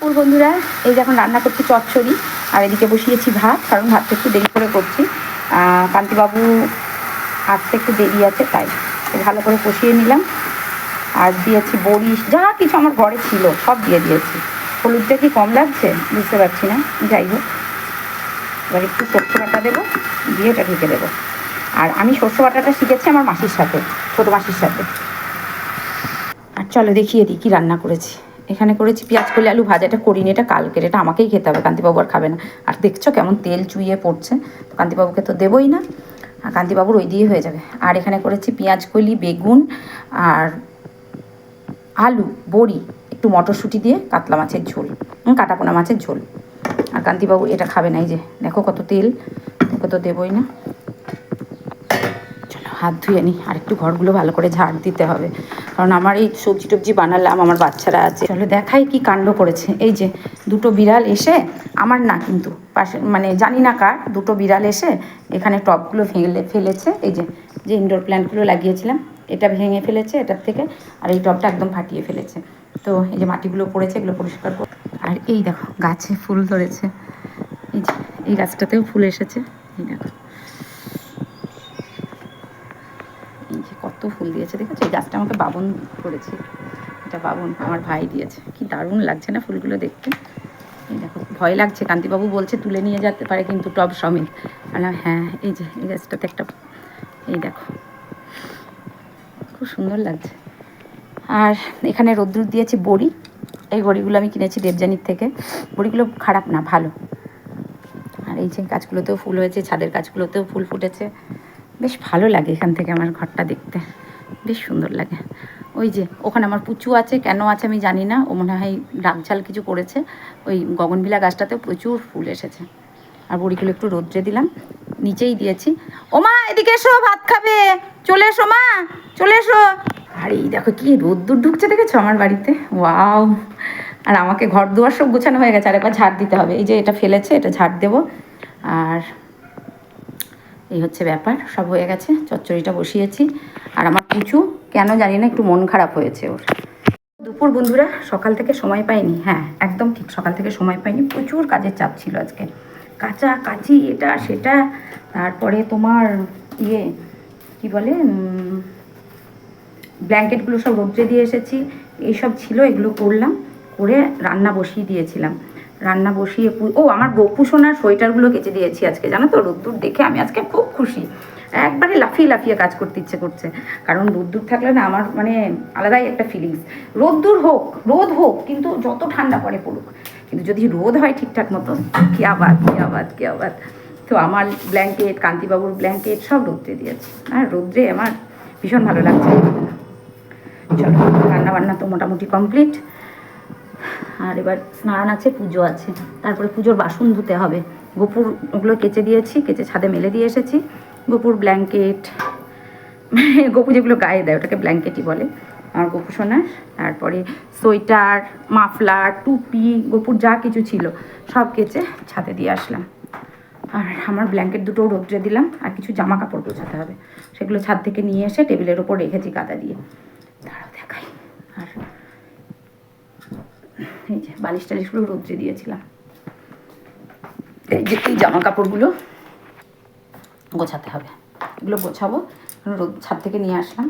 ফুল বন্ধুরা, এই যে এখন রান্না করছি চচ্চড়ি, আর এদিকে বসিয়েছি ভাত, কারণ ভাতটা একটু দেরি করে করছি। কান্তিবাবু আসতে একটু দেরি আছে, তাই ভালো করে কষিয়ে নিলাম। আর দিয়েছি বড়ি, যা কিছু আমার ঘরে ছিল, সব দিয়ে দিয়েছি। হলুদটা কি কম লাগছে? বুঝতে পারছি না, যাই হোক। এবার একটু সর্ষে বাটা দেবো, দিয়ে ওটা ঢেকে দেবো। আর আমি সর্ষে বাটাটা শিখেছি আমার মাসির সাথে, ছোটো মাসির সাথে। আর চলো দেখিয়ে দিই কী রান্না করেছি। এখানে করেছি পেঁয়াজ কলি আলু ভাজাটা করিনি, এটা কালকের, এটা আমাকেই খেতে হবে, কান্তিবাবু আর খাবে না। আর দেখছ কেমন তেল চুইয়ে পড়ছে, তো কান্তিবাবুকে তো দেবোই না, আর কান্তিবাবুর ওই দিয়ে হয়ে যাবে। আর এখানে করেছি পেঁয়াজ কলি, বেগুন আর আলু, বড়ি, একটু মটরশুঁটি দিয়ে কাতলা মাছের ঝোল কাটাপোনা মাছের ঝোল। আর কান্তিবাবু এটা খাবে না, এই যে দেখো কত তেল, ওকে তো দেবোই না। হাত ধুয়ে নিই আর একটু ঘরগুলো ভালো করে ঝাড় দিতে হবে। কারণ আমার এই সবজি টবজি বানালাম, আমার বাচ্চারা আছে। চলো দেখাই কি কাণ্ড করেছে। এই যে দুটো বিড়াল এসে, আমার না কিন্তু, পাশে মানে জানি না কার, দুটো বিড়াল এসে এখানে টবগুলো ফেলে ফেলেছে। এই যে যে ইনডোর প্ল্যান্টগুলো লাগিয়েছিলাম, এটা ভেঙে ফেলেছে এটার থেকে, আর এই টবটা একদম ফাটিয়ে ফেলেছে। তো এই যে মাটিগুলো পড়েছে, এগুলো পরিষ্কার কর আর এই দেখো, গাছে ফুল ধরেছে। এই যে, এই গাছটাতেও ফুল এসেছে। এই দেখো এই যে কত ফুল দিয়েছে দেখেছ এই গাছটা আমাকে বাবন করেছে। এটা বাবন আমার ভাই দিয়েছে। কি দারুণ লাগছে না ফুলগুলো দেখতে? এই দেখো, ভয় লাগছে। কান্তিবাবু বলছে তুলে নিয়ে যেতে পারে কিন্তু টব সমেত। বললাম হ্যাঁ এই যে, এই গাছটাতে একটা এই দেখো। খুব সুন্দর লাগছে। আর এখানে রোদ্দুর দিয়েছি বড়ি। এই বড়িগুলো আমি কিনেছি দেবযানীর থেকে। বড়িগুলো খারাপ না, ভালো। আর এই যে গাছগুলোতেও ফুল হয়েছে, ছাদের গাছগুলোতেও ফুল ফুটেছে। বেশ ভালো লাগে এখান থেকে আমার ঘরটা দেখতে। বেশ সুন্দর লাগে। ওই যে, ওখানে আমার পুচু আছে, কেন আছে আমি জানি না। ও মনে হয় ডাকঝাল কিছু করেছে। ওই গগনবিলা গাছটাতেও প্রচুর ফুল এসেছে। আর বড়িগুলো একটু রোদ্রে দিলাম, নিচেই দিয়েছি। ও মা এদিকে এসো, ভাত খাবে। চলে এসো, মা, চলে এসো। আর, এই দেখো কি রোদ্দুর ঢুকছে, দেখেছ আমার বাড়িতে? ওয়াও। আর আমাকে ঘর দুয়ার সব গোছানো হয়ে গেছে, আর একবার ঝাড় দিতে হবে। এই যে, এটা ফেলেছে, এটা ঝাড় দেবো। আর এই হচ্ছে ব্যাপার, সব হয়ে গেছে, চচ্চড়িটা বসিয়েছি। আর আমার কিছু কেন জানি না, একটু মন খারাপ হয়েছে ওর। দুপুর বন্ধুরা, সকাল থেকে সময় পাইনি হ্যাঁ একদম ঠিক সকাল থেকে সময় পাইনি, প্রচুর কাজের চাপ ছিল আজকে। কাঁচা কাচি এটা সেটা, তারপরে তোমার ইয়ে কি বলে ব্ল্যাঙ্কেটগুলো সব রোদ্রে দিয়ে এসেছি, এইসব ছিল, এগুলো করলাম, করে রান্না বসিয়ে দিয়েছিলাম। রান্না বসিয়ে ও, আমার গপু সোনার সোয়েটারগুলো কেচে দিয়েছি আজকে, জানো তো? রোদ্দুর দেখে আমি আজকে খুব খুশি। একবারে লাফিয়ে লাফিয়ে কাজ করতে ইচ্ছে করছে। কারণ রোদ্দুর থাকলে না আমার মানে আলাদাই একটা ফিলিংস রোদ্দুর হোক, রোদ হোক, কিন্তু যত ঠান্ডা পড়ে পড়ুক, কিন্তু যদি রোদ হয় ঠিকঠাক মতো, কি আবাদ কি আবাদ কি আবাদ। তো আমার ব্ল্যাঙ্কেট কান্তিবাবুর ব্ল্যাঙ্কেট সব রোদ্রে দিয়েছে। আর রোদ্রে আমার ভীষণ ভালো লাগছে। চলো, রান্নাবান্না তো মোটামুটি কমপ্লিট আর এবার স্নান আছে, পুজো আছে। তারপরে পুজোর বাসন ধুতে হবে। গোপুর ওগুলো কেচে দিয়েছি, কেচে ছাদে মেলে দিয়ে এসেছি। গোপুর ব্ল্যাঙ্কেট গোপু যেগুলো গায়ে দেয়, ওটাকে ব্ল্যাঙ্কেটই বলে। আর গোপু সোনার তারপরে সোয়েটার, মাফলার, টুপি, গোপুর যা কিছু ছিল, সব কেচে ছাদে দিয়ে আসলাম। আর আমার ব্ল্যাঙ্কেট দুটো রোদ্রে দিলাম। আর কিছু জামা কাপড় গোছাতে হবে। সেগুলো ছাদ থেকে নিয়ে এসে টেবিলের ওপর রেখেছি কাদা দিয়ে দাঁড়াও দেখাই আর এই যে বালিশ টালিশগুলো রোদ্রে দিয়েছিলাম। এই যে, এই জামা কাপড়গুলো গোছাতে হবে। এগুলো গোছাবো রোদ, ছাদ থেকে নিয়ে আসলাম।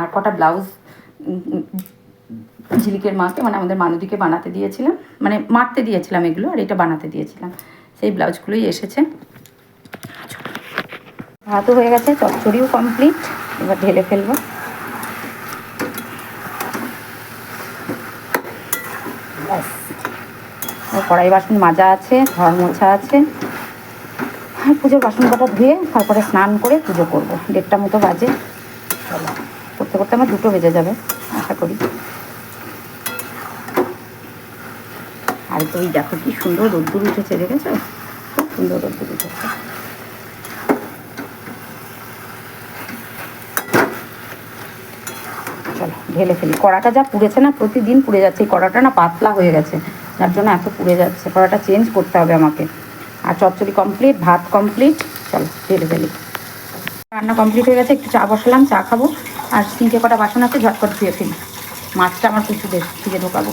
আর কটা ব্লাউজ ঝিলিকের মাকে মানে আমাদের মানুদিকে বানাতে দিয়েছিলাম। মানে মারতে দিয়েছিলাম এগুলো, আর এটা বানাতে দিয়েছিলাম। সেই ব্লাউজগুলোই এসেছে। ভাতও হয়ে গেছে, চচ্চড়িও কমপ্লিট এবার ঢেলে ফেলব ব্যাস আর কড়াই বাসন মাজা আছে ঘর মোছা আছে। আর পুজোর বাসন কটা ধুয়ে তারপরে স্নান করে পুজো করব। দেড়টা মতো বাজে। চলো। করতে করতে আমার দুটো বেজে যাবে আশা করি। আর তো ওই দেখো কি সুন্দর রোদ্দুর উঠেছে দেখেছ? খুব সুন্দর রোদ্দুর উঠেছে। চলো ঢেলে ফেলি। কড়াটা যা পুড়েছে না প্রতিদিন পুড়ে যাচ্ছে। এই কড়াটা না পাতলা হয়ে গেছে। যার জন্য এত পুড়ে যাচ্ছে পরোটা চেঞ্জ করতে হবে আমাকে। আর চচ্চড়ি কমপ্লিট ভাত কমপ্লিট চলো, ঢেলে ফেলি। রান্না কমপ্লিট হয়ে গেছে, একটু চা বসালাম, চা খাব। আর তিনটে কটা বাসন আছে, ঝটপট ধুয়ে ফেলি। মাছটা আমার কিছু দেশ ফ্রিজে ঢোকাবো।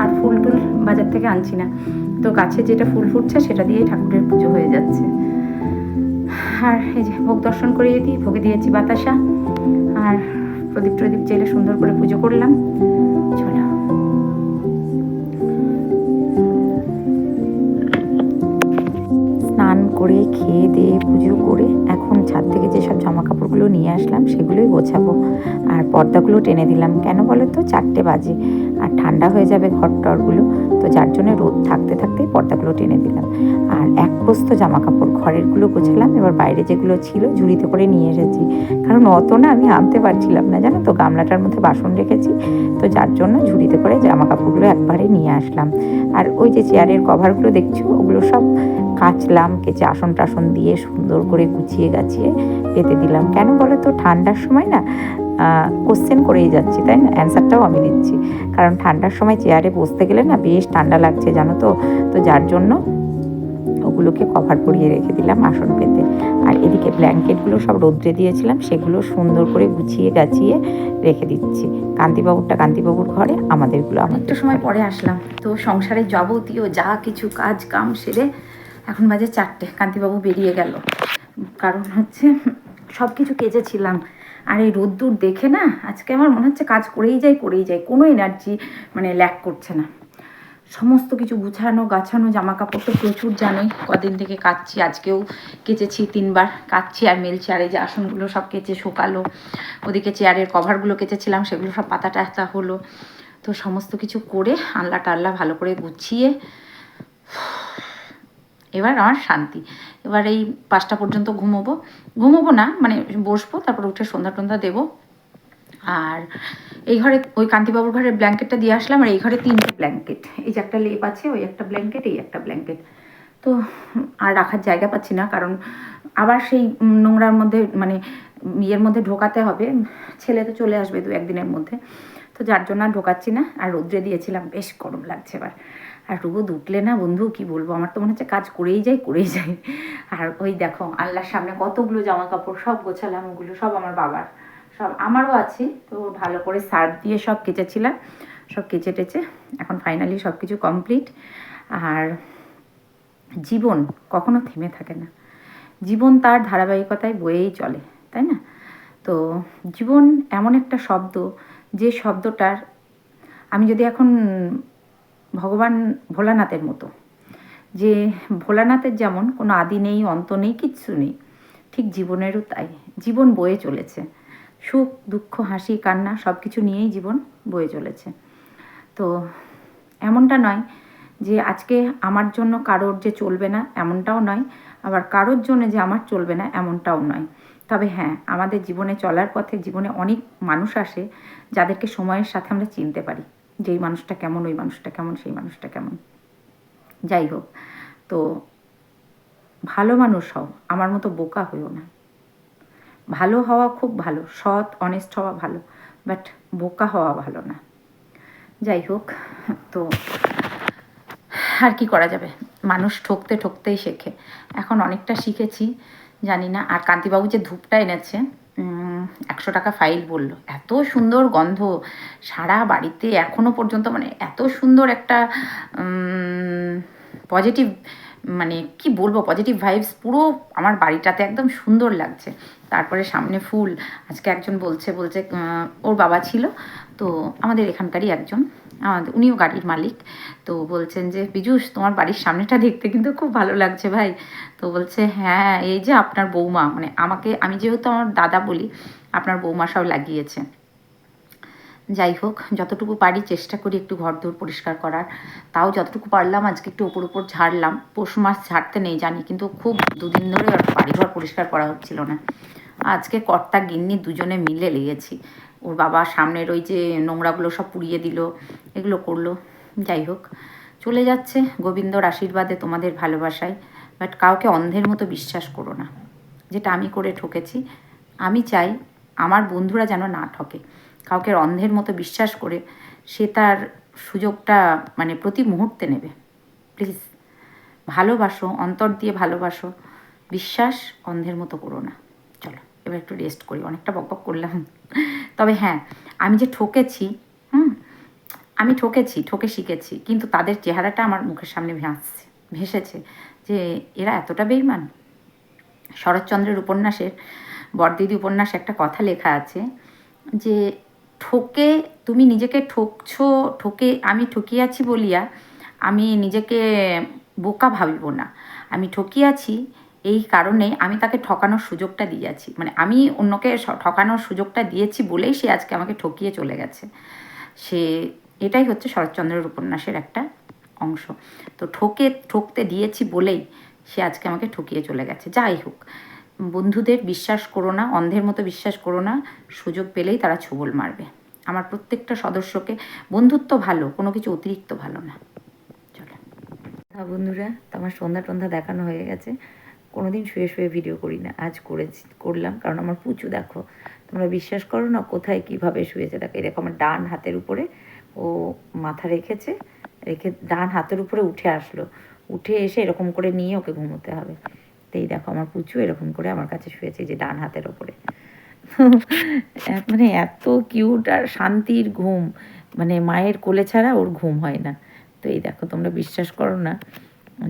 আর ফুল টুল বাজার থেকে আনছি না। তো গাছে যেটা ফুল ফুটছে সেটা দিয়েই ঠাকুরের পুজো হয়ে যাচ্ছে। আর এই যে ভোগ দর্শন করিয়ে দিই, ভোগে দিয়েছি বাতাসা। আর প্রদীপ প্রদীপ জেলে সুন্দর করে পুজো করলাম। চলো। করে খেয়ে দিয়ে পুজো করে এখন ছাদ থেকে যেসব জামা কাপড়গুলো নিয়ে আসলাম, সেগুলোই গোছাবো। আর পর্দাগুলো টেনে দিলাম। কেন বলো তো? চারটে বাজে আর ঠান্ডা হয়ে যাবে ঘর টরগুলো। তো যার জন্য রোদ থাকতে থাকতেই পর্দাগুলো টেনে দিলাম। আর এক পোস্ত জামা কাপড় ঘরেরগুলো গোছালাম। এবার বাইরে যেগুলো ছিল ঝুড়িতে করে নিয়ে এসেছি। কারণ অত না আমি আনতে পারছিলাম না, জানো তো? গামলাটার মধ্যে বাসন রেখেছি। তো যার জন্য ঝুড়িতে করে জামা কাপড়গুলো একবারে নিয়ে আসলাম। আর ওই যে চেয়ারের কভারগুলো দেখছ? ওগুলো সব কাচলাম কেচে আসন টাসন দিয়ে সুন্দর করে গুছিয়ে গাছিয়ে পেতে দিলাম। কেন বলো তো? ঠান্ডার সময় না কোশ্চেন করেই যাচ্ছি, তাই না? অ্যান্সারটাও আমি দিচ্ছি। কারণ ঠান্ডার সময় চেয়ারে বসতে গেলে না বেশ ঠান্ডা লাগছে, জানো তো? তো যার জন্য ওগুলোকে কভার করিয়ে রেখে দিলাম আসন পেতে। আর এদিকে ব্ল্যাঙ্কেটগুলো সব রোদ্রে দিয়েছিলাম, সেগুলো সুন্দর করে গুছিয়ে গাছিয়ে রেখে দিচ্ছি। কান্তিবাবুরটা কান্তিবাবুর ঘরে, আমাদেরগুলো আমার একটু সময় পরে আসলাম। তো সংসারে যাবতীয় যা কিছু কাজ কাম সেরে এখন বাজে চারটে, কান্তিবাবু বেরিয়ে গেল। কারণ হচ্ছে সব কিছু কেচেছিলাম। আর এই রোদ্দুর দেখে না, আজকে আমার মনে হচ্ছে কাজ করেই যাই করেই যাই। কোনো এনার্জি মানে ল্যাক করছে না। সমস্ত কিছু গুছানো, গাছানো জামা কাপড় তো প্রচুর জানোই, কদিন থেকে কাচ্ছি, আজকেও কেচেছি তিনবার। কাচ্ছি আর আর এই যে আসনগুলো সব কেচে শোকালো। ওদিকে চেয়ারের কভারগুলো কেচেছিলাম, সেগুলো সব পাতা টাতা হলো। তো সমস্ত কিছু করে আল্লা টাল্লা ভালো করে গুছিয়ে এবার আমার শান্তি। এবার এই পাঁচটা পর্যন্ত ঘুমোবো। ঘুমোবো না মানে বসবো, তারপর উঠে সন্ধ্যা টন্ধ্যা দেবো। আর এই ঘরে, ওই কান্তিবাবুর ঘরে ব্ল্যাঙ্কেটটা দিয়ে আসলাম, আর এই ঘরে তিনটে ব্ল্যাঙ্কেট এই যে একটা লেপ আছে, ওই একটা ব্ল্যাঙ্কেট এই একটা ব্ল্যাঙ্কেট তো আর রাখার জায়গা পাচ্ছি না, কারণ আবার সেই নোংরার মধ্যে মানে ইয়ের মধ্যে ঢোকাতে হবে। ছেলে তো চলে আসবে দু একদিনের মধ্যে। তো যার জন্য আর ঢোকাচ্ছি না, আর রোদ্রে দিয়েছিলাম, বেশ গরম লাগছে এবার। আর রোদ উঠলে না বন্ধু, কি বলব? আমার তো মনে হচ্ছে কাজ করেই যাই করেই যাই। আর ওই দেখো আল্লাহর সামনে কতগুলো জামা কাপড় সব গোছালাম, ওগুলো সব আমার বাবার। সব আমারও আছে, তো ভালো করে সার্ফ দিয়ে সব কেচেছিলাম, সব কেচে টেচে। এখন ফাইনালি সব কিছু কমপ্লিট আর জীবন কখনো থেমে থাকে না। জীবন তার ধারাবাহিকতায় বয়েই চলে, তাই না? তো জীবন এমন একটা শব্দ, যে শব্দটার আমি যদি এখন ভগবান ভোলানাথের মতো। যে ভোলানাথের যেমন কোনো আদি নেই, অন্ত নেই, কিচ্ছু নেই, ঠিক জীবনেরও তাই। জীবন বয়ে চলেছে। সুখ, দুঃখ, হাসি, কান্না সব কিছু নিয়েই জীবন বয়ে চলেছে। তো এমনটা নয় যে আজকে আমার জন্য কারোর যে চলবে না এমনটাও নয়, আবার কারোর জন্য যে আমার চলবে না এমনটাও নয়। তবে হ্যাঁ আমাদের জীবনে চলার পথে জীবনে অনেক মানুষ আসে যাদেরকে সময়ের সাথে আমরা চিনতে পারি। যে এই মানুষটা কেমন, ওই মানুষটা কেমন, সেই মানুষটা কেমন। যাই হোক, তো ভালো মানুষ হও, আমার মতো বোকা হইও না। ভালো হওয়া খুব ভালো, সৎ অনেস্ট হওয়া ভালো বাট বোকা হওয়া ভালো না। যাই হোক, তো আর কি করা যাবে? মানুষ ঠকতে ঠকতেই শেখে। এখন অনেকটা শিখেছি, জানি না। আর কান্তিবাবু যে ধূপটা এনেছে একশো টাকা ফাইল বলল, এত সুন্দর গন্ধ, সারা বাড়িতে এখনও পর্যন্ত মানে এত সুন্দর একটা পজিটিভ মানে কি বলব পজিটিভ ভাইবস পুরো আমার বাড়িটাতে একদম সুন্দর লাগছে। তারপরে সামনে ফুল, আজকে একজন বলছে বলছে ওর বাবা ছিল, তো আমাদের এখানকারই একজন, আমাদের, উনিও গাড়ির মালিক। তো বলছেন যে, বিজুস, তোমার বাড়ির সামনেটা দেখতে কিন্তু খুব ভালো লাগছে ভাই। তো বলছে হ্যাঁ এই যে আপনার বৌমা মানে আমাকে, আমি যেহেতু আমার দাদা বলি আপনার বৌমা সব লাগিয়েছে। যাই হোক, যতটুকু পারি চেষ্টা করি একটু ঘর দৌড় পরিষ্কার করার। তাও যতটুকু পারলাম, আজকে একটু ওপর ওপর ঝাড়লাম। পশু মাছ ঝাড়তে নেই জানি, কিন্তু খুব দুদিন ধরে বাড়িঘর পরিষ্কার করা হচ্ছিল না। আজকে কর্তা গিন্নি দুজনে মিলে লেগেছি। ওর বাবা সামনের ওই যে নোংরাগুলো সব পুড়িয়ে দিল, এগুলো করল। যাই হোক, চলে যাচ্ছে গোবিন্দর আশীর্বাদে তোমাদের ভালোবাসায়। বাট কাউকে অন্ধের মতো বিশ্বাস করো না। যেটা আমি করে ঠকেছি, আমি চাই আমার বন্ধুরা যেন না ঠকে। কাউকে অন্ধের মতো বিশ্বাস করে সে তার সুযোগটা মানে প্রতি মুহূর্তে নেবে। প্লিজ, ভালোবাসো, অন্তর দিয়ে ভালোবাসো। বিশ্বাস অন্ধের মতো করো না। চলো, এবার একটু রেস্ট করি। অনেকটা বক বক করলাম। তবে হ্যাঁ আমি যে ঠকেছি, হুম, আমি ঠকেছি, ঠকে শিখেছি, কিন্তু তাদের চেহারাটা আমার মুখের সামনে ভাসছে, ভেসেছে যে এরা এতটা বেইমান। শরৎচন্দ্রের উপন্যাসের বরদিদি উপন্যাসে একটা কথা লেখা আছে যে, ঠকে, তুমি নিজেকে ঠকছো, ঠকে আমি ঠকিয়াছি বলিয়া আমি নিজেকে বোকা ভাবিব না। আমি ঠকিয়াছি এই কারণে আমি তাকে ঠকানোর সুযোগটা দিয়েছি। মানে আমি অন্যকে ঠকানোর সুযোগটা দিয়েছি বলেই সে আজকে আমাকে ঠকিয়ে চলে গেছে। সে, এটাই হচ্ছে শরৎচন্দ্রের উপন্যাসের একটা অংশ। তো ঠকে, ঠকতে দিয়েছি বলেই সে আজকে আমাকে ঠকিয়ে চলে গেছে। যাই হোক বন্ধুদের বিশ্বাস করো না, অন্ধের মতো বিশ্বাস করো না, সুযোগ পেলেই তারা ছবল মারবে। আমার প্রত্যেকটা সদস্যকে বন্ধুত্ব ভালো, কোনো কিছু অতিরিক্ত ভালো না। চলো। বন্ধুরা তোমার সন্ধ্যা টন্ধা দেখানো হয়ে গেছে। কোনোদিন শুয়ে শুয়ে ভিডিও করি না, আজ করেছি, করলাম। কারণ আমার পুচু দেখো, তোমরা বিশ্বাস করো না কোথায় কীভাবে শুয়েছে। দেখো এরকম আমার ডান হাতের উপরে ও মাথা রেখেছে, রেখে ডান হাতের উপরে উঠে আসলো। উঠে এসে এরকম করে নিয়ে ওকে ঘুমোতে হবে। এই দেখো আমার পুচু এরকম করে আমার কাছে শুয়েছে যে ডান হাতের ওপরে। মানে এত কিউট আর শান্তির ঘুম মানে মায়ের কোলে ছাড়া ওর ঘুম হয় না। তো এই দেখো, তোমরা বিশ্বাস করো না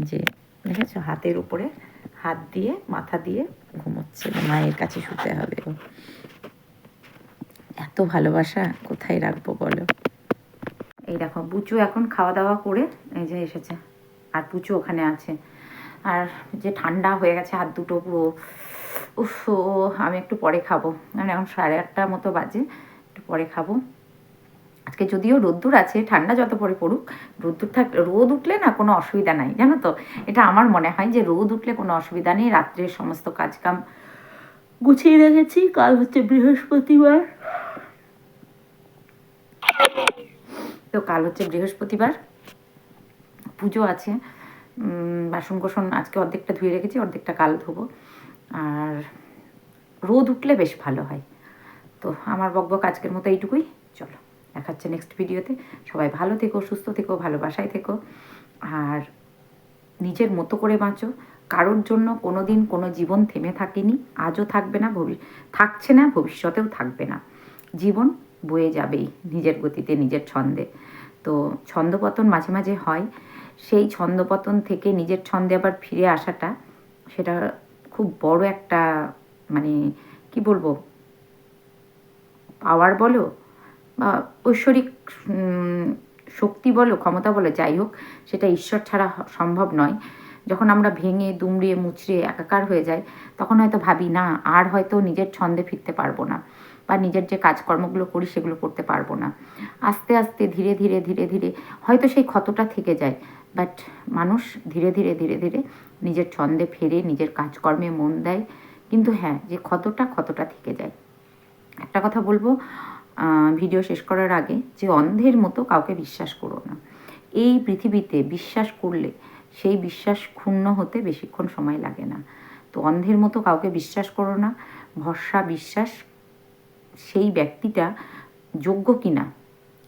যে, দেখেছ? হাতের উপরে হাত দিয়ে, মাথা দিয়ে ঘুমোচ্ছে মায়ের কাছে শুতে হবে। এত ভালোবাসা কোথায় রাখব বলো? এই দেখো, পুচু এখন খাওয়া দাওয়া করে এই যে এসেছে। আর পুচু ওখানে আছে। আর যে ঠান্ডা হয়ে গেছে হাত দুটো পুরো, উফ আমি একটু পরে খাব। মানে এখন সাড়ে আটটার মতো বাজে, একটু পরে খাব। আজকে যদিও রোদ্দুর আছে, ঠান্ডা যত পরে পড়ুক, রোদ্দুর থাক, রোদ উঠলে না কোনো অসুবিধা নাই, জানো তো? এটা আমার মনে হয় যে রোদ উঠলে কোনো অসুবিধা নেই, রাত্রের সমস্ত কাজকাম গুছিয়ে রেখেছি, কাল হচ্ছে বৃহস্পতিবার। তো কাল হচ্ছে বৃহস্পতিবার, পুজো আছে। বাসন কোসন আজকে অর্ধেকটা ধুয়ে রেখেছি, অর্ধেকটা কাল ধোবো। আর রোদ উঠলে বেশ ভালো হয়। তো আমার বকবক আজকের মতো এইটুকুই। চলো দেখা দেখাচ্ছে নেক্সট ভিডিওতে। সবাই ভালো থেকো, সুস্থ থেকো, ভালোবাসায় থেকো। আর নিজের মতো করে বাঁচো। কারোর জন্য কোনো দিন কোনো জীবন থেমে থাকেনি, আজও থাকবে না, ভবি, থাকছে না, ভবিষ্যতেও থাকবে না। জীবন বয়ে যাবেই নিজের গতিতে, নিজের ছন্দে। তো ছন্দপতন মাঝে মাঝে হয়। সেই ছন্দপতন থেকে নিজের ছন্দে আবার ফিরে আসাটা সেটা খুব বড় একটা মানে কি বলব পাওয়ার বলো বা ঐশ্বরিক শক্তি বলো, ক্ষমতা বলো, যাই হোক, সেটা ঈশ্বর ছাড়া সম্ভব নয়। যখন আমরা ভেঙে দুমড়িয়ে মুচড়িয়ে একাকার হয়ে যাই, তখন হয়তো ভাবি, না, আর হয়তো নিজের ছন্দে ফিরতে পারব না বা নিজের যে কাজকর্মগুলো করি, সেগুলো করতে পারব না। আস্তে আস্তে ধীরে ধীরে ধীরে ধীরে, হয়তো সেই ক্ষতটা থেকে যায় বাট মানুষ ধীরে ধীরে ধীরে ধীরে নিজের ছন্দে ফেরে, নিজের কাজকর্মে মন দেয়, কিন্তু হ্যাঁ যে ক্ষতটা ক্ষতটা থেকে যায়। একটা কথা বলব ভিডিও শেষ করার আগে যে অন্ধের মতো কাউকে বিশ্বাস করো না। এই পৃথিবীতে বিশ্বাস করলে সেই বিশ্বাস ক্ষুণ্ণ হতে বেশিক্ষণ সময় লাগে না। তো অন্ধের মতো কাউকে বিশ্বাস করো না, ভরসা, বিশ্বাস, সেই ব্যক্তিটা যোগ্য কি না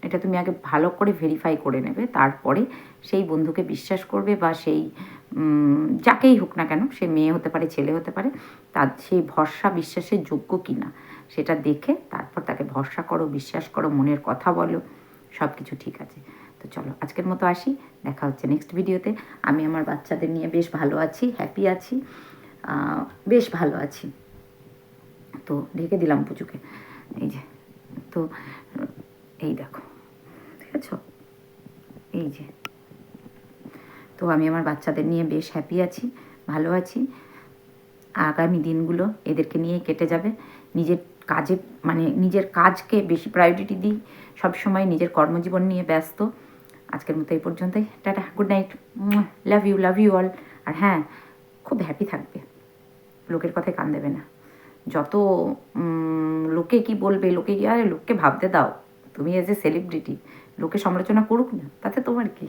এটা তুমি আগে ভালো করে ভেরিফাই করে নেবে, তারপরে সেই বন্ধুকে বিশ্বাস করবে বা সেই যাকেই হোক না কেন, সে মেয়ে হতে পারে, ছেলে হতে পারে, তার সেই ভরসা বিশ্বাসের যোগ্য কি না সেটা দেখে তারপর তাকে ভরসা করো, বিশ্বাস করো, মনের কথা বলো সব কিছু ঠিক আছে। তো চলো, আজকের মতো আসি, দেখা হচ্ছে নেক্সট ভিডিওতে আমি আমার বাচ্চাদের নিয়ে বেশ ভালো আছি হ্যাপি আছি বেশ ভালো আছি। তো ঢেকে দিলাম পুজোকে এই যে, তো, এই দেখো। ঠিক এই যে। তো আমি আমার বাচ্চাদের নিয়ে বেশ হ্যাপি আছি, ভালো আছি। আগামী দিনগুলো এদেরকে নিয়ে কেটে যাবে। নিজের কাজে মানে নিজের কাজকে বেশি প্রায়োরিটি দিই। সবসময় নিজের কর্মজীবন নিয়ে ব্যস্ত। আজকের মতো এই পর্যন্তই। Tata good night love you love you all আর হ্যাঁ খুব হ্যাপি থাকবে। লোকের কথায় কান দেবে না। যত লোকে কি বলবে, লোকে কি, আরে লোককে ভাবতে দাও। তুমি এজ এ সেলিব্রিটি লোকে সমালোচনা করুক না তাতে তোমার কি?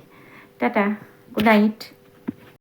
Tata good night